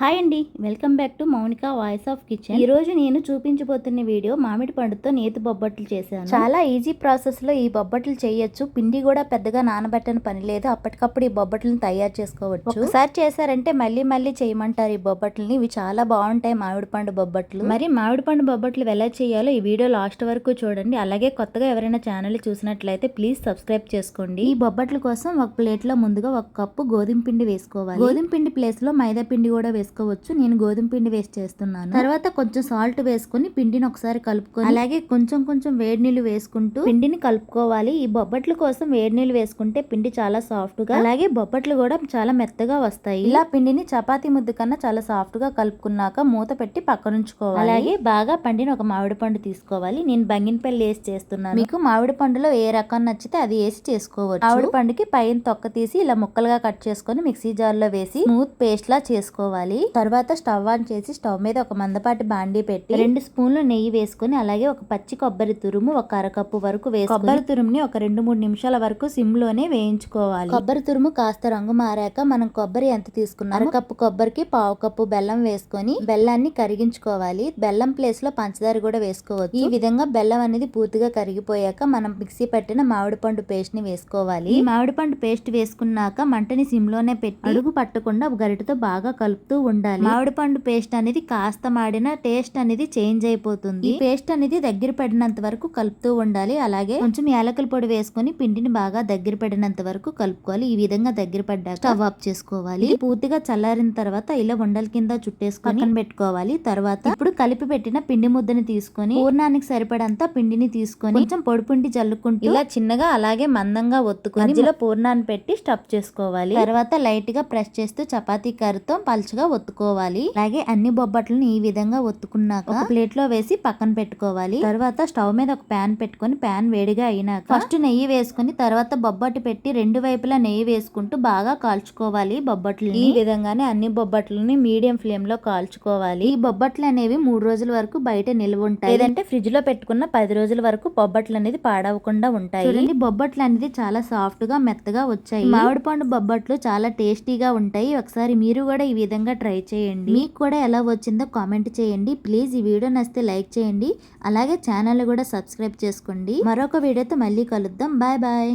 Hi అండి welcome back to Mounika voice of kitchen. ఈ రోజు నేను చూపించబోతున్న వీడియో మామిడి పండుతో నేతి బొబ్బట్లు చేశాను. చాలా ఈజీ ప్రాసెస్లో ఈ బొబ్బట్లు చేయొచ్చు. పిండి కూడా పెద్దగా నానబెట్టని పని లేదు. అప్పటికప్పుడు ఈ బొబ్బట్లను తయారు చేసుకోవచ్చు. ఒకసారి చేశారంటే మళ్ళీ మళ్ళీ చేయమంటారు ఈ బొబ్బట్లని. ఇవి చాలా బాగుంటాయి మామిడి పండు బొబ్బట్లు. మరి మామిడి పండు బొబ్బట్లు ఎలా చేయాలో ఈ వీడియో లాస్ట్ వరకు చూడండి. అలాగే కొత్తగా ఎవరైనా ఛానల్ చూసినట్లయితే ప్లీజ్ సబ్స్క్రైబ్ చేసుకోండి. ఈ బొబ్బట్ల కోసం ఒక ప్లేట్లో ముందుగా ఒక కప్పు గోధుమ పిండి వేసుకోవాలి. గోధుమ పిండి ప్లేస్లో మైదా పిండి కూడా వేసుకోవచ్చు. నేను గోధుమ పిండి వేసి చేస్తున్నాను. తర్వాత కొంచెం సాల్ట్ వేసుకొని పిండిని ఒకసారి కలుపుకొని అలాగే కొంచెం కొంచెం వేడి నీళ్ళు వేసుకుంటూ పిండిని కలుపుకోవాలి. ఈ బొబ్బట్ల కోసం వేడి నీళ్ళు వేసుకుంటే పిండి చాలా సాఫ్ట్గా అలాగే బొబ్బట్లు కూడా చాలా మెత్తగా వస్తాయి. ఇలా పిండిని చపాతీ ముద్ద కన్నా చాలా సాఫ్ట్గా కలుపుకున్నాక మూత పెట్టి పక్కనుంచుకోవాలి. అలాగే బాగా పండిన ఒక మామిడి పండు తీసుకోవాలి. నేను బంగినపల్లి వేసి చేస్తున్నాను. మీకు మామిడి పండులో ఏ రకం నచ్చితే అది వేసి చేసుకోవచ్చు. మామిడి పండుకి పైన తొక్క తీసి ఇలా ముక్కలుగా కట్ చేసుకొని మిక్సీ జార్లో వేసి స్మూత్ పేస్ట్ లా చేసుకోవాలి. తర్వాత స్టవ్ ఆన్ చేసి స్టవ్ మీద ఒక మందపాటి బాండీ పెట్టి రెండు స్పూన్లు నెయ్యి వేసుకొని అలాగే ఒక పచ్చి కొబ్బరి తురుము ఒక అరకప్పు వరకు వేసి కొబ్బరి తురుముని ఒక రెండు మూడు నిమిషాల వరకు సిమ్లోనే వేయించుకోవాలి. కొబ్బరి తురుము కాస్త రంగు మారాక మనం కొబ్బరి ఎంత తీసుకున్నాం అరకప్పు కొబ్బరికి పావు కప్పు బెల్లం వేసుకొని బెల్లాన్ని కరిగించుకోవాలి. బెల్లం ప్లేస్లో పంచదార కూడా వేసుకోవచ్చు. ఈ విధంగా బెల్లం అనేది పూర్తిగా కరిగిపోయాక మనం మిక్సీ పట్టిన మామిడి పండు పేస్ట్ని వేసుకోవాలి. ఈ మామిడి పండు పేస్ట్ వేసుకున్నాక మంటని సిమ్లోనే పెట్టి అడుగు పట్టకుండా గరిటతో బాగా కలుపుతూ ఉండాలి. మామిడి పండు పేస్ట్ అనేది కాస్త మాడిన టేస్ట్ అనేది చేంజ్ అయిపోతుంది. ఈ పేస్ట్ అనేది దగ్గర పడినంత వరకు కలుపుతూ ఉండాలి. అలాగే కొంచెం యాలకుల పొడి వేసుకొని పిండిని బాగా దగ్గర పడినంత వరకు కలుపుకోవాలి. ఈ విధంగా దగ్గర పడ్డాక స్టవ్ ఆఫ్ చేసుకోవాలి. పూర్తిగా చల్లారిన తర్వాత ఇలా ఉండల కింద చుట్టేసుకొని పెట్టుకోవాలి. తర్వాత ఇప్పుడు కలిపి పెట్టిన పిండి ముద్దని తీసుకొని పూర్ణానికి సరిపడంత పిండిని తీసుకొని కొంచెం పొడి పిండి జల్లుకుంటూ ఇలా చిన్నగా అలాగే మందంగా ఒత్తుకొని మధ్యలో పూర్ణాన్ని పెట్టి స్టఫ్ చేసుకోవాలి. తర్వాత లైట్గా ప్రెస్ చేస్తూ చపాతీ కర్రతో పలుచగా ఒత్తుకోవాలి. అలాగే అన్ని బొబ్బట్లను ఈ విధంగా ఒత్తుకున్నాక ఒక ప్లేట్లో వేసి పక్కన పెట్టుకోవాలి. తర్వాత స్టవ్ మీద ఒక ప్యాన్ పెట్టుకొని ప్యాన్ వేడిగా అయినాక ఫస్ట్ నెయ్యి వేసుకొని తర్వాత బొబ్బట్టు పెట్టి రెండు వైపులా నెయ్యి వేసుకుంటూ బాగా కాల్చుకోవాలి బొబ్బట్లు ఈ విధంగానే అన్ని బొబ్బట్లని మీడియం ఫ్లేమ్లో కాల్చుకోవాలి. ఈ బొబ్బట్లు అనేవి మూడు రోజుల వరకు బయట నిల్వ ఉంటాయి. లేదంటే ఫ్రిడ్జ్లో పెట్టుకున్న పది రోజుల వరకు బొబ్బట్లు అనేది పాడవకుండా ఉంటాయి. చూడండి బొబ్బట్లు అనేది చాలా సాఫ్ట్గా మెత్తగా వచ్చాయి. మామిడి పండు బొబ్బట్లు చాలా టేస్టీగా ఉంటాయి. ఒకసారి మీరు కూడా ఈ విధంగా ట్రై చేయండి. మీకు కూడా ఎలా వచ్చిందో కామెంట్ చేయండి. ప్లీజ్ ఈ వీడియో నచ్చితే లైక్ చేయండి. అలాగే ఛానల్ కూడా సబ్స్క్రైబ్ చేసుకోండి. మరొక వీడియోతో మళ్ళీ కలుద్దాం. Bye bye